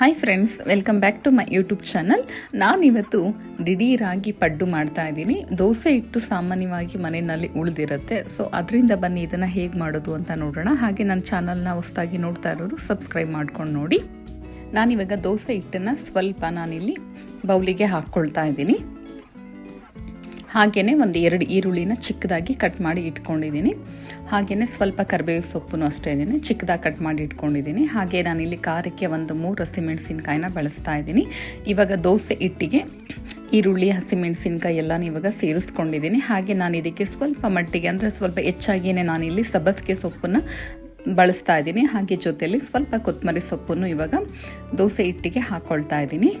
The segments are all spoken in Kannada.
Hi friends welcome back to my YouTube channel ನಾನಿವತ್ತು ದಿಢೀರಾಗಿ ಪಡ್ಡು ಮಾಡ್ತಾ ಇದ್ದೀನಿ. ದೋಸೆ ಇಟ್ಟು ಸಾಮಾನ್ಯವಾಗಿ ಮನೆಯಲ್ಲಿ ಉಳಿದಿರುತ್ತೆ. ಸೊ ಅದರಿಂದ ಬನ್ನಿ ಇದನ್ನು ಹೇಗೆ ಮಾಡೋದು ಅಂತ ನೋಡೋಣ. ಹಾಗೆ ನನ್ನ ಚಾನಲ್ನ ಹೊಸದಾಗಿ ನೋಡ್ತಾ ಇರೋರು ಸಬ್ಸ್ಕ್ರೈಬ್ ಮಾಡ್ಕೊಂಡು ನೋಡಿ. ನಾನಿವಾಗ ದೋಸೆ ಹಿಟ್ಟನ್ನು ಸ್ವಲ್ಪ ನಾನಿಲ್ಲಿ ಬೌಲಿಗೆ ಹಾಕ್ಕೊಳ್ತಾ ಇದ್ದೀನಿ. ಹಾಗೆಯೇ ಒಂದು ಎರಡು ಈರುಳ್ಳಿನ ಚಿಕ್ಕದಾಗಿ ಕಟ್ ಮಾಡಿ ಇಟ್ಕೊಂಡಿದ್ದೀನಿ. ಹಾಗೆಯೇ ಸ್ವಲ್ಪ ಕರಿಬೇವು ಸೊಪ್ಪು ಅಷ್ಟೇ ಚಿಕ್ಕದಾಗಿ ಕಟ್ ಮಾಡಿ ಇಟ್ಕೊಂಡಿದ್ದೀನಿ. ಹಾಗೆ ನಾನಿಲ್ಲಿ ಖಾರಕ್ಕೆ ಒಂದು ಮೂರು ಹಸಿಮೆಣಸಿನ್ಕಾಯಿನ ಬಳಸ್ತಾ ಇದ್ದೀನಿ. ಇವಾಗ ದೋಸೆ ಹಿಟ್ಟಿಗೆ ಈರುಳ್ಳಿ, ಹಸಿಮೆಣಸಿನ್ಕಾಯಿ ಎಲ್ಲ ಇವಾಗ ಸೇರಿಸ್ಕೊಂಡಿದ್ದೀನಿ. ಹಾಗೆ ನಾನು ಇದಕ್ಕೆ ಸ್ವಲ್ಪ ಮಟ್ಟಿಗೆ ಅಂದರೆ ಸ್ವಲ್ಪ ಹೆಚ್ಚಾಗಿಯೇ ನಾನಿಲ್ಲಿ ಸಬ್ಬಸಿಗೆ ಸೊಪ್ಪನ್ನು ಬಳಸ್ತಾ ಇದ್ದೀನಿ. ಹಾಗೆ ಜೊತೆಯಲ್ಲಿ ಸ್ವಲ್ಪ ಕೊತ್ತಂಬರಿ ಸೊಪ್ಪನ್ನು ಇವಾಗ ದೋಸೆ ಹಿಟ್ಟಿಗೆ ಹಾಕ್ಕೊಳ್ತಾ ಇದ್ದೀನಿ.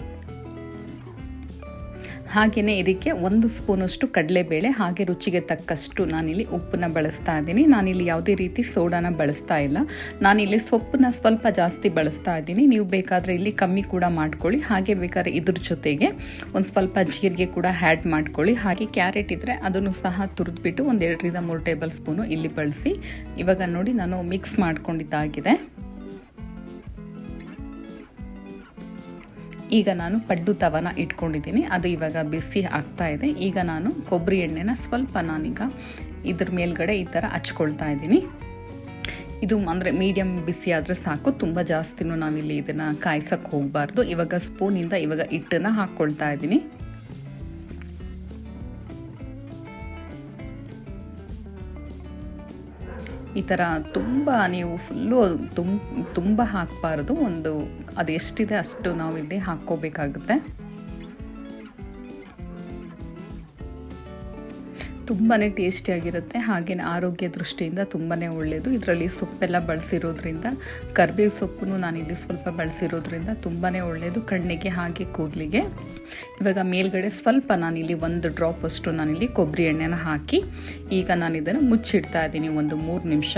ಹಾಗೆಯೇ ಇದಕ್ಕೆ ಒಂದು ಸ್ಪೂನಷ್ಟು ಕಡಲೆಬೇಳೆ, ಹಾಗೆ ರುಚಿಗೆ ತಕ್ಕಷ್ಟು ನಾನಿಲ್ಲಿ ಉಪ್ಪನ್ನ ಬಳಸ್ತಾ ಇದ್ದೀನಿ. ನಾನಿಲ್ಲಿ ಯಾವುದೇ ರೀತಿ ಸೋಡಾನ ಬಳಸ್ತಾ ಇಲ್ಲ. ನಾನಿಲ್ಲಿ ಸೊಪ್ಪನ್ನ ಸ್ವಲ್ಪ ಜಾಸ್ತಿ ಬಳಸ್ತಾ ಇದ್ದೀನಿ. ನೀವು ಬೇಕಾದರೆ ಇಲ್ಲಿ ಕಮ್ಮಿ ಕೂಡ ಮಾಡ್ಕೊಳ್ಳಿ. ಹಾಗೆ ಬೇಕಾದ್ರೆ ಇದ್ರ ಜೊತೆಗೆ ಒಂದು ಸ್ವಲ್ಪ ಜೀರಿಗೆ ಕೂಡ ಹ್ಯಾಡ್ ಮಾಡ್ಕೊಳ್ಳಿ. ಹಾಗೆ ಕ್ಯಾರೆಟ್ ಇದ್ದರೆ ಅದನ್ನು ಸಹ ತುರಿದ್ಬಿಟ್ಟು ಒಂದು ಎರಡರಿಂದ ಮೂರು ಟೇಬಲ್ ಸ್ಪೂನು ಇಲ್ಲಿ ಬಳಸಿ. ಇವಾಗ ನೋಡಿ ನಾನು ಮಿಕ್ಸ್ ಮಾಡ್ಕೊಂಡಿದ್ದಾಗಿದೆ. ಈಗ ನಾನು ಪಡ್ಡು ತವನ ಇಟ್ಕೊಂಡಿದ್ದೀನಿ. ಅದು ಇವಾಗ ಬಿಸಿ ಆಗ್ತಾ ಇದೆ. ಈಗ ನಾನು ಕೊಬ್ಬರಿ ಎಣ್ಣೆನ ಸ್ವಲ್ಪ ನಾನೀಗ ಇದ್ರ ಮೇಲ್ಗಡೆ ಈ ಥರ ಹಚ್ಕೊಳ್ತಾ ಇದ್ದೀನಿ. ಇದು ಅಂದರೆ ಮೀಡಿಯಮ್ ಬಿಸಿ ಆದರೆ ಸಾಕು. ತುಂಬ ಜಾಸ್ತಿನೂ ನಾವಿಲ್ಲಿ ಇದನ್ನು ಕಾಯಿಸೋಕ್ಕೆ ಹೋಗಬಾರ್ದು. ಇವಾಗ ಸ್ಪೂನಿಂದ ಇವಾಗ ಹಿಟ್ಟನ್ನು ಹಾಕ್ಕೊಳ್ತಾ ಇದ್ದೀನಿ. ಈ ಥರ ತುಂಬ ನೀವು ಫುಲ್ಲು ತುಂಬ ತುಂಬ ಹಾಕಬಾರ್ದು. ಒಂದು, ಅದು ಎಷ್ಟಿದೆ ಅಷ್ಟು ನಾವು ಇಲ್ಲಿ ಹಾಕ್ಕೋಬೇಕಾಗುತ್ತೆ. ತುಂಬಾ ಟೇಸ್ಟಿಯಾಗಿರುತ್ತೆ ಹಾಗೇ ಆರೋಗ್ಯ ದೃಷ್ಟಿಯಿಂದ ತುಂಬಾ ಒಳ್ಳೆಯದು ಇದರಲ್ಲಿ ಸೊಪ್ಪೆಲ್ಲ ಬಳಸಿರೋದ್ರಿಂದ ಕರ್ಬೇವು ಸೊಪ್ಪನ್ನು ನಾನಿಲ್ಲಿ ಸ್ವಲ್ಪ ಬಳಸಿರೋದ್ರಿಂದ ತುಂಬಾ ಒಳ್ಳೆಯದು ಕಣ್ಣಿಗೆ ಹಾಗೆ ಕೂದಲಿಗೆ. ಇವಾಗ ಮೇಲ್ಗಡೆ ಸ್ವಲ್ಪ ನಾನಿಲ್ಲಿ ಒಂದು ಡ್ರಾಪ್ ಅಷ್ಟು ನಾನಿಲ್ಲಿ ಕೊಬ್ಬರಿ ಎಣ್ಣೆನ ಹಾಕಿ, ಈಗ ನಾನು ಇದನ್ನು ಮುಚ್ಚಿಡ್ತಾ ಇದ್ದೀನಿ ಒಂದು ಮೂರು ನಿಮಿಷ.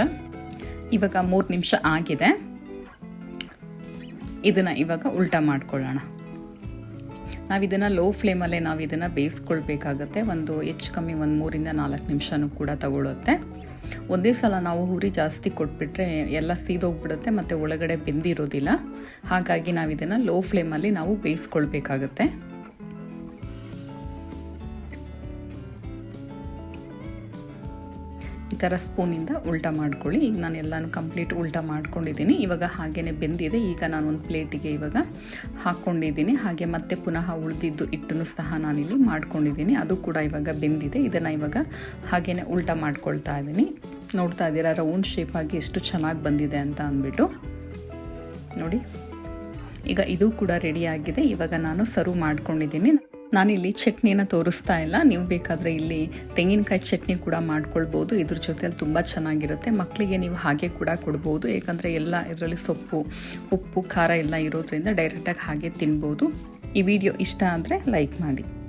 ಇವಾಗ ಮೂರು ನಿಮಿಷ ಆಗಿದೆ. ಇದನ್ನು ಇವಾಗ ಉಲ್ಟಾ ಮಾಡ್ಕೊಳ್ಳೋಣ. ನಾವು ಇದನ್ನು ಲೋ ಫ್ಲೇಮಲ್ಲೇ ನಾವು ಇದನ್ನು ಬೇಯಿಸ್ಕೊಳ್ಬೇಕಾಗತ್ತೆ. ಒಂದು ಹೆಚ್ಚು ಕಮ್ಮಿ ಒಂದು ಮೂರಿಂದ ನಾಲ್ಕು ನಿಮಿಷನೂ ಕೂಡ ತಗೊಳ್ಳುತ್ತೆ ಒಂದೇ ಸಲ ನಾವು ಹುರಿ ಜಾಸ್ತಿ ಕೊಟ್ಬಿಟ್ರೆ ಎಲ್ಲ ಸೀದೋಗ್ಬಿಡುತ್ತೆ ಮತ್ತು ಒಳಗಡೆ ಬೆಂದಿರೋದಿಲ್ಲ. ಹಾಗಾಗಿ ನಾವು ಇದನ್ನು ಲೋ ಫ್ಲೇಮಲ್ಲಿ ನಾವು ಬೇಯಿಸ್ಕೊಳ್ಬೇಕಾಗತ್ತೆ. ಈ ಥರ ಸ್ಪೂನಿಂದ ಉಲ್ಟಾ ಮಾಡ್ಕೊಳ್ಳಿ. ಈಗ ನಾನು ಎಲ್ಲನೂ ಕಂಪ್ಲೀಟ್ ಉಲ್ಟಾ ಮಾಡ್ಕೊಂಡಿದ್ದೀನಿ. ಇವಾಗ ಹಾಗೇ ಬೆಂದಿದೆ. ಈಗ ನಾನು ಒಂದು ಪ್ಲೇಟಿಗೆ ಇವಾಗ ಹಾಕ್ಕೊಂಡಿದ್ದೀನಿ ಹಾಗೆ ಮತ್ತೆ ಪುನಃ ಉಳಿದಿದ್ದು ಹಿಟ್ಟನ್ನು ಸಹ ನಾನಿಲ್ಲಿ ಮಾಡ್ಕೊಂಡಿದ್ದೀನಿ. ಅದು ಕೂಡ ಇವಾಗ ಬೆಂದಿದೆ. ಇದನ್ನು ಇವಾಗ ಹಾಗೇ ಉಲ್ಟಾ ಮಾಡ್ಕೊಳ್ತಾ ಇದ್ದೀನಿ. ನೋಡ್ತಾ ಇದ್ದೀರಾ, ರೌಂಡ್ ಶೇಪಾಗಿ ಎಷ್ಟು ಚೆನ್ನಾಗಿ ಬಂದಿದೆ ಅಂತ ಅಂದ್ಬಿಟ್ಟು. ನೋಡಿ. ಈಗ ಇದು ಕೂಡ ರೆಡಿಯಾಗಿದೆ ಇವಾಗ ನಾನು ಸರ್ವ್ ಮಾಡ್ಕೊಂಡಿದ್ದೀನಿ. ನಾನಿಲ್ಲಿ ಚಟ್ನಿನ ತೋರಿಸ್ತಾ ಇಲ್ಲ. ನೀವು ಬೇಕಾದರೆ ಇಲ್ಲಿ ತೆಂಗಿನಕಾಯಿ ಚಟ್ನಿ ಕೂಡ ಮಾಡ್ಕೊಳ್ಬೋದು. ಇದ್ರ ಜೊತೆಲಿ ತುಂಬ ಚೆನ್ನಾಗಿರುತ್ತೆ. ಮಕ್ಕಳಿಗೆ ನೀವು ಹಾಗೆ ಕೂಡ ಕೊಡ್ಬೋದು. ಏಕೆಂದರೆ ಎಲ್ಲ ಇದರಲ್ಲಿ ಸೊಪ್ಪು, ಉಪ್ಪು, ಖಾರ ಎಲ್ಲ ಇರೋದ್ರಿಂದ ಡೈರೆಕ್ಟಾಗಿ ಹಾಗೆ ತಿನ್ಬೋದು. ಈ ವಿಡಿಯೋ ಇಷ್ಟ ಆದರೆ ಲೈಕ್ ಮಾಡಿ.